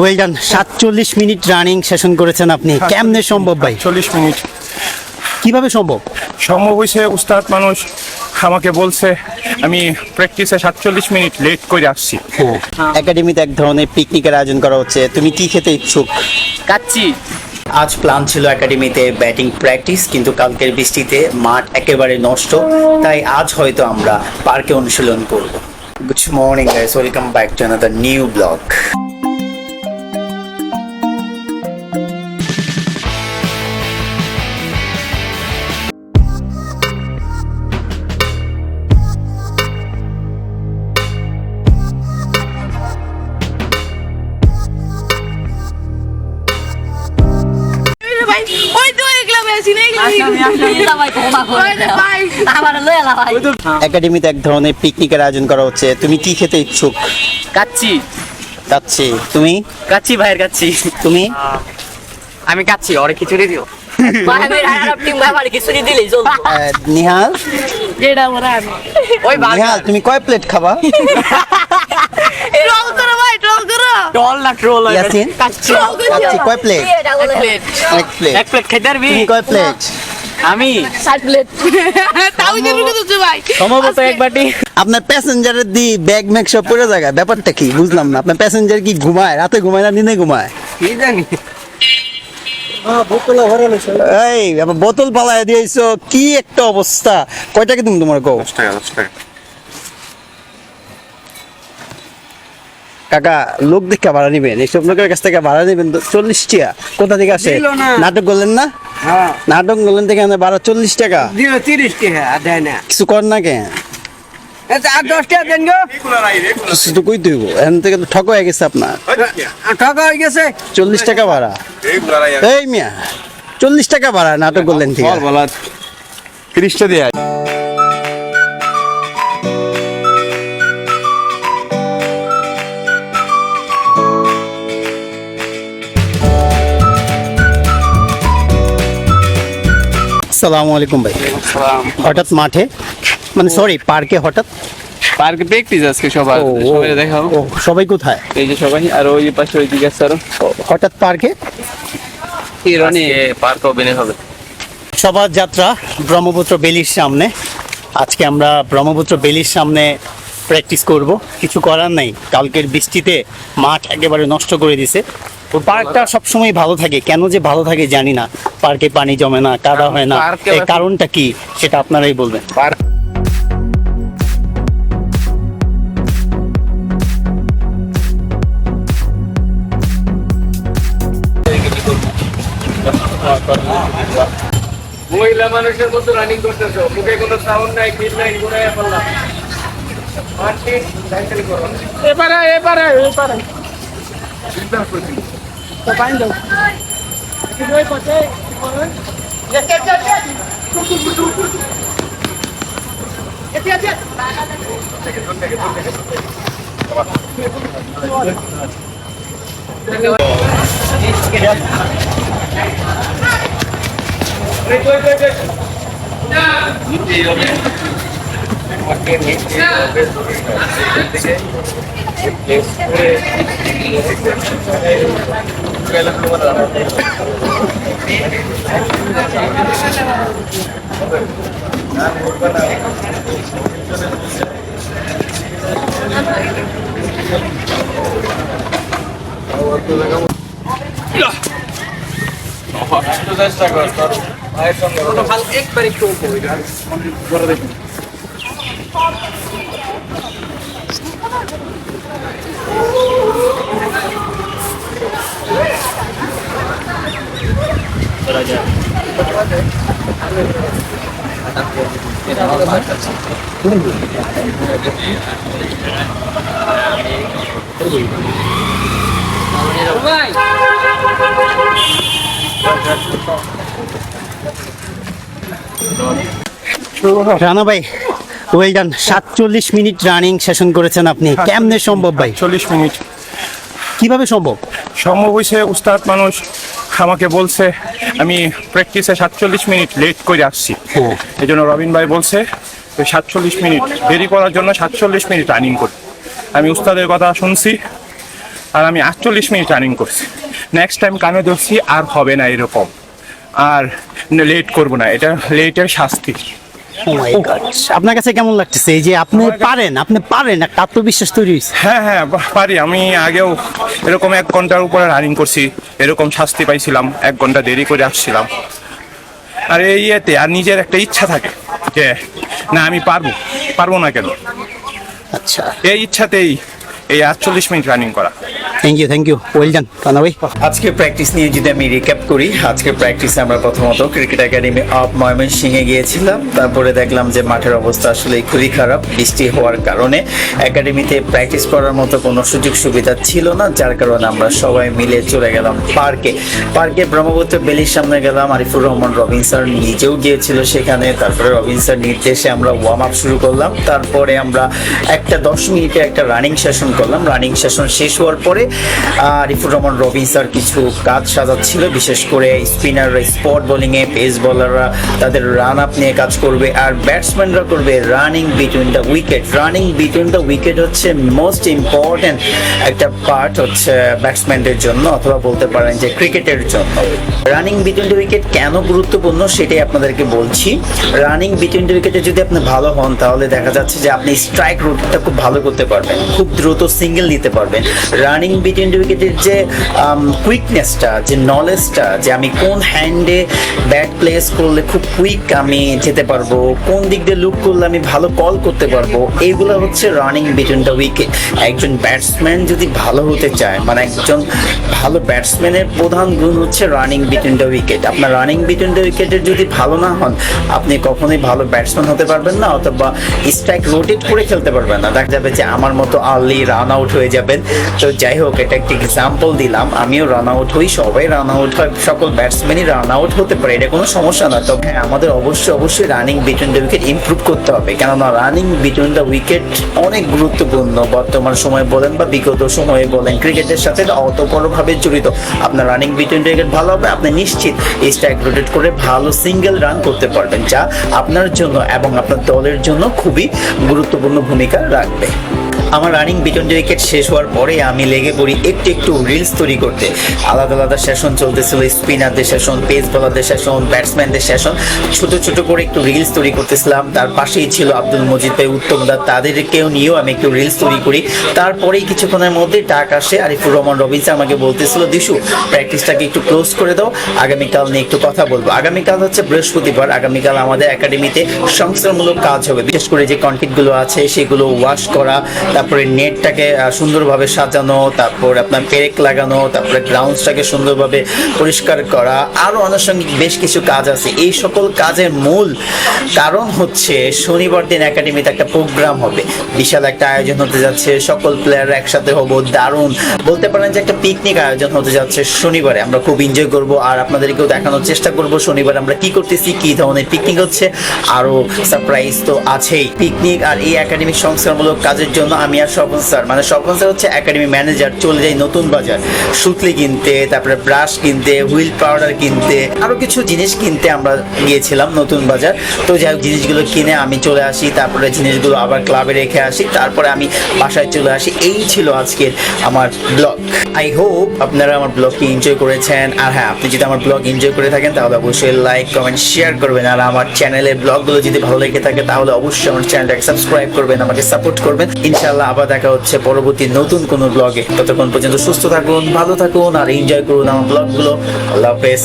Well done সাতচল্লিশ minute running session করেছেন আপনি। কেমনে সম্ভব ভাই? চল্লিশ মিনিট। কীভাবে সম্ভব? সম্ভব হয়েছে উস্তাদ মানুষ আমাকে বলছে আমি প্র্যাকটিসে সাতচল্লিশ মিনিট লেট করে আসছি। একাডেমিতে এক ধরনের পিকনিকের আয়োজন করা হচ্ছে। তুমি কি খেতে ইচ্ছুক? কাচ্চি। আজ প্ল্যান ছিল একাডেমিতে ব্যাটিং প্র্যাকটিস, কিন্তু কালকের বৃষ্টিতে মাঠ একেবারে নষ্ট, তাই আজ হয়তো আমরা পার্কে অনুশীলন করব। Good morning guys welcome back to another new blog একাডেমিতে এক ধরনের পিকনিকের আয়োজন করা হচ্ছে। তুমি কি খেতে ইচ্ছুক? কাচ্ছি যাচ্ছি তুমি? কাচ্ছি ভাইয়ের কাচ্ছি তুমি? আমি কাচ্ছি ওরে খিচুড়ি দিও। নিহাল? নিহাল তুমি কয় প্লেট খাবা? ভাই টল না ট্রোল ইয়াসিন? কাচ্ছি ট্রল কয় প্লেট প্লেট এক প্লেট এক প্লেট খাইতে পারবি? কয় প্লেট আমি। ষাট প্লেট তাও তো ভাই। সম্ভবত এক বাটি। আপনার প্যাসেঞ্জারের দি ব্যাগ ম্যাগ সব পড়ে জায়গা ব্যাপারটা কি? বুঝলাম না। আপনার প্যাসেঞ্জার কি ঘুমায়? রাতে ঘুমায় না দিনে ঘুমায়? কি জানি? এই বোতল পালায় দিয়েছ কি একটা অবস্থা? কয় টাকা তুমি তোমার কও? কাকা লোক দেখা ভাড়া নিবেন এইসব লোকের কাছ থেকে ভাড়া নিবেন চল্লিশ টাকা কোথা থেকে আসে? নাটক করলেন না? নাটক নিলেন থেকে আনে ভাড়া চল্লিশ টাকা। তিরিশ টাকা আর দেয় না। কিছু কর না কেন দশ টাকা দেন গো। কিছু তো কই দিব এখান থেকে তো ঠক হয়ে গেছে আপনার। আর হয়ে গেছে। চল্লিশ টাকা ভাড়া। এই মিয়া চল্লিশ টাকা ভাড়া নাটক করলেন ঠিক আছে। তিরিশটা দিয়ে আসসালামু আলাইকুম ভাই। হঠাৎ মাঠে মানে সরি পার্কে হঠাৎ? পার্কে প্র্যাকটিস আজকে সবার সবাই দেখাও। সবাই কোথায়? এই যে সবাই আর ওই যে পাশে ওই দিকে আছে হঠাৎ পার্কে রনি? পার্ক ওপেনে হবে। সবার যাত্রা ব্রহ্মপুত্র বেলির সামনে। আজকে আমরা ব্রহ্মপুত্র বেলির সামনে প্র্যাকটিস করব। কিছু করার নাই। কালকের বৃষ্টিতে মাঠ একেবারে নষ্ট করে দিছে। পার্কটা সবসময় ভালো থাকে। কেন যে ভালো থাকে জানি না। পার্কে পানি জমে না কাদা হয় না। কারণটা কি? সেটা আপনারাই বলবেন। মহিলা মানুষের মতো রানিং করতেছো। মুখে কোনো সাউন্ড নাই ফিট নাই ঘুরে পড়লাম এবারে এবারে এবারে topando. Y luego, ¿qué? ¿Qué, qué, qué? ¿Qué, qué, qué? Thank you. ভাইয়ের সঙ্গে একবার একটু রানা ভাই ওয়েল ডান সাতচল্লিশ মিনিট রানিং সেশন করেছেন আপনি। কেমনে সম্ভব ভাই? চল্লিশ মিনিট। কীভাবে সম্ভব? সম্ভব হয়েছে উস্তাদ মানুষ আমাকে বলছে আমি প্র্যাকটিসে সাতচল্লিশ মিনিট লেট করে আসছি। এই জন্য রবিন ভাই বলছে সাতচল্লিশ মিনিট দেরি করার জন্য সাতচল্লিশ মিনিট রানিং করি। আমি উস্তাদের কথা শুনছি আর আমি আটচল্লিশ মিনিট রানিং করছি। নেক্সট টাইম কানে ধরছি আর হবে না এরকম। আর লেট করব না এটা লেটের শাস্তি. আপনার কাছে কেমন লাগতেছে? এই যে আপনি পারেন আপনি পারেন একটা আত্মবিশ্বাস তৈরি হয়েছে। হ্যাঁ হ্যাঁ বা- পারি। আমি আগেও এরকম এক ঘণ্টার উপরে রানিং করছি এরকম শাস্তি পাইছিলাম এক ঘণ্টা দেরি করে আসছিলাম। আর এই ইয়েতে আর নিজের একটা ইচ্ছা থাকে যে না আমি পারব। পারব না কেন? আচ্ছা। এই ইচ্ছাতেই এই আটচল্লিশ মিনিট রানিং করা। Thank you thank you well done কানা ভাই আজকে প্র্যাকটিস নিয়ে যদি আমি রিক্যাপ করি আজকে প্র্যাকটিসে আমরা প্রথমত ক্রিকেট একাডেমি অফ ময়মনসিংহে গিয়েছিলাম। তারপরে দেখলাম যে মাঠের অবস্থা আসলে খুবই খারাপ, বৃষ্টি হওয়ার কারণে। একাডেমিতে প্র্যাকটিস করার মতো কোনো সুযোগ সুবিধা ছিল না, যার কারণে আমরা সবাই মিলে চলে গেলাম পার্কে। পার্কে ব্রহ্মপুত্র বেলির সামনে গেলাম, আরিফুর রহমান রবিন স্যার নিজেও গিয়েছিল সেখানে। তারপরে রবিন স্যার নির্দেশে আমরা ওয়ার্ম আপ শুরু করলাম। তারপরে আমরা একটা দশ মিনিটে একটা রানিং সেশন করলাম। রানিং সেশন শেষ হওয়ার পরে আহ, আরিফুর রহমান রবিন স্যার কিছু কাজ সাজাচ্ছিল বিশেষ করে স্পিনার স্পট বোলিংয়ে পেস বলাররা তাদের রান আপ নিয়ে কাজ করবে আর ব্যাটসম্যানরা করবে running between the wicket running between the wicket হচ্ছে মোস্ট ইম্পর্টেন্ট একটা পার্ট হচ্ছে ব্যাটসম্যানদের জন্য অথবা বলতে পারেন যে ক্রিকেটের জন্য। রানিং বিটুইন দ্য উইকেট কেন গুরুত্বপূর্ণ সেটাই আপনাদেরকে বলছি। রানিং বিটুইন দ্য উইকেটে যদি আপনি ভালো হন তাহলে দেখা যাচ্ছে যে আপনি স্ট্রাইক রুটটা খুব ভালো করতে পারবেন খুব দ্রুত সিঙ্গেল নিতে পারবেন। রানিং দ্য উইকেটের যে কুইকনেসটা যে নলেজটা যে আমি কোন হ্যান্ডে ব্যাট প্লেস করলে খুব কুইক আমি যেতে পারব, কোন দিক দিয়ে লুক করলে আমি ভালো কল করতে পারব এইগুলো হচ্ছে রানিং বিটুইন দ্য উইকেট একজন ব্যাটসম্যান যদি ভালো হতে চায় মানে একজন ভালো ব্যাটসম্যানের প্রধান গুণ হচ্ছে রানিং বিটুইন দ্য উইকেট আপনার রানিং বিটুইন দ্য উইকেটের যদি ভালো না হন, আপনি কখনোই ভালো ব্যাটসম্যান হতে পারবেন না, অথবা স্ট্রাইক রোটেট করে খেলতে পারবেন না। দেখা যাবে যে আমার মতো আর্লি রান আউট হয়ে যাবেন। তো যাই হোক এটা একটা এক্সাম্পল দিলাম। আমিও রান আউট হই, সবাই রান আউট হয়, সকল ব্যাটসম্যানই রান আউট হতে পারে, এটা কোনো সমস্যা না তবে হ্যাঁ আমাদের অবশ্যই অবশ্যই running between the wicket improve করতে হবে। কেননা রানিং বিটুইন দ্য উইকেট অনেক গুরুত্বপূর্ণ, বর্তমান সময়ে বলেন বা বিগত সময়ে বলেন, ক্রিকেটের সাথে অতপরভাবে জড়িত। আপনার রানিং বিটুইন দ্য উইকেট ভালো হবে, আপনি নিশ্চিত স্ট্রাইক রোটেট করে ভালো সিঙ্গেল রান করতে পারবেন, যা আপনার জন্য এবং আপনার দলের জন্য খুবই গুরুত্বপূর্ণ ভূমিকা রাখবে। আমার রানিং বিটন উইকেট শেষ হওয়ার পরে আমি লেগে পড়ি একটু একটু রিলস তৈরি করতে। আলাদা আলাদা সেশন চলতেছিল স্পিনারদের সেশন পেস বলারদের সেশন ব্যাটসম্যানদের সেশন ছোট ছোট করে একটু রিলস তৈরি করতেছিলাম। তার পাশেই ছিল আব্দুল মজিদ ভাই, উত্তম দা। তাদেরকেও নিয়েও আমি একটু রিলস তৈরি করি। তারপরেই কিছুক্ষণের মধ্যে ডাক আসে। আরিফুর রহমান রবিন আমাকে বলতেছিল, দিশু প্র্যাকটিসটাকে একটু ক্লোজ করে দাও। আগামীকাল নিয়ে একটু কথা বলব। আগামীকাল হচ্ছে বৃহস্পতিবার। আগামীকাল আমাদের একাডেমিতে সংস্কারমূলক কাজ হবে। বিশেষ করে যে কন্টেন্টগুলো আছে, সেগুলো ওয়াশ করা তারপরে নেটটাকে সুন্দরভাবে সাজানো, তারপর আপনার পেরেক লাগানো, তারপরে গ্রাউন্ডসটাকে সুন্দরভাবে পরিষ্কার করা আরও আনুষঙ্গিক বেশ কিছু কাজ আছে। এই সকল কাজের মূল কারণ হচ্ছে শনিবার দিন একাডেমিতে একটা প্রোগ্রাম হবে। বিশাল একটা আয়োজন হতে যাচ্ছে, সকল প্লেয়ার একসাথে হব, দারুণ। বলতে পারেন যে একটা পিকনিক আয়োজন হতে যাচ্ছে শনিবারে। আমরা খুব এনজয় করব আর আপনাদেরকেও দেখানোর চেষ্টা করব শনিবার আমরা কি করতেছি, কি ধরনের পিকনিক হচ্ছে। আরও সারপ্রাইজ তো আছেই। পিকনিক আর এই একাডেমিক সংস্কারমূলক কাজের জন্য আমি আর স্বপন স্যার। মানে স্বপন স্যার হচ্ছে একাডেমি ম্যানেজার চলে যাই নতুন বাজার। সুতলি কিনতে, তারপরে ব্রাশ কিনতে হুইল পাউডার কিনতে আরও কিছু জিনিস কিনতে আমরা গিয়েছিলাম নতুন বাজার। তো যাই হোক, জিনিসগুলো কিনে আমি চলে আসি, তারপরে জিনিসগুলো আবার ক্লাবে রেখে আসি, তারপরে আমি বাসায় চলে আসি। এই ছিল আজকের আমার ব্লগ আই হোপ আপনারা আমার ব্লগটি এনজয় করেছেন। আর হ্যাঁ আপনি যদি আমার ব্লগ এনজয় করে থাকেন, তাহলে অবশ্যই লাইক কমেন্ট শেয়ার করবেন। আর আমার চ্যানেলের ব্লগগুলো যদি ভালো লেগে থাকে, তাহলে অবশ্যই আমার চ্যানেলটাকে সাবস্ক্রাইব করবেন, আমাকে সাপোর্ট করবেন। ইনশাআল্লাহ আবার দেখা হচ্ছে পরবর্তী নতুন কোনো ব্লগে। ততক্ষণ পর্যন্ত সুস্থ থাকুন, ভালো থাকুন আর এনজয় করুন আমার ব্লগগুলো আল্লাহ হাফেজ।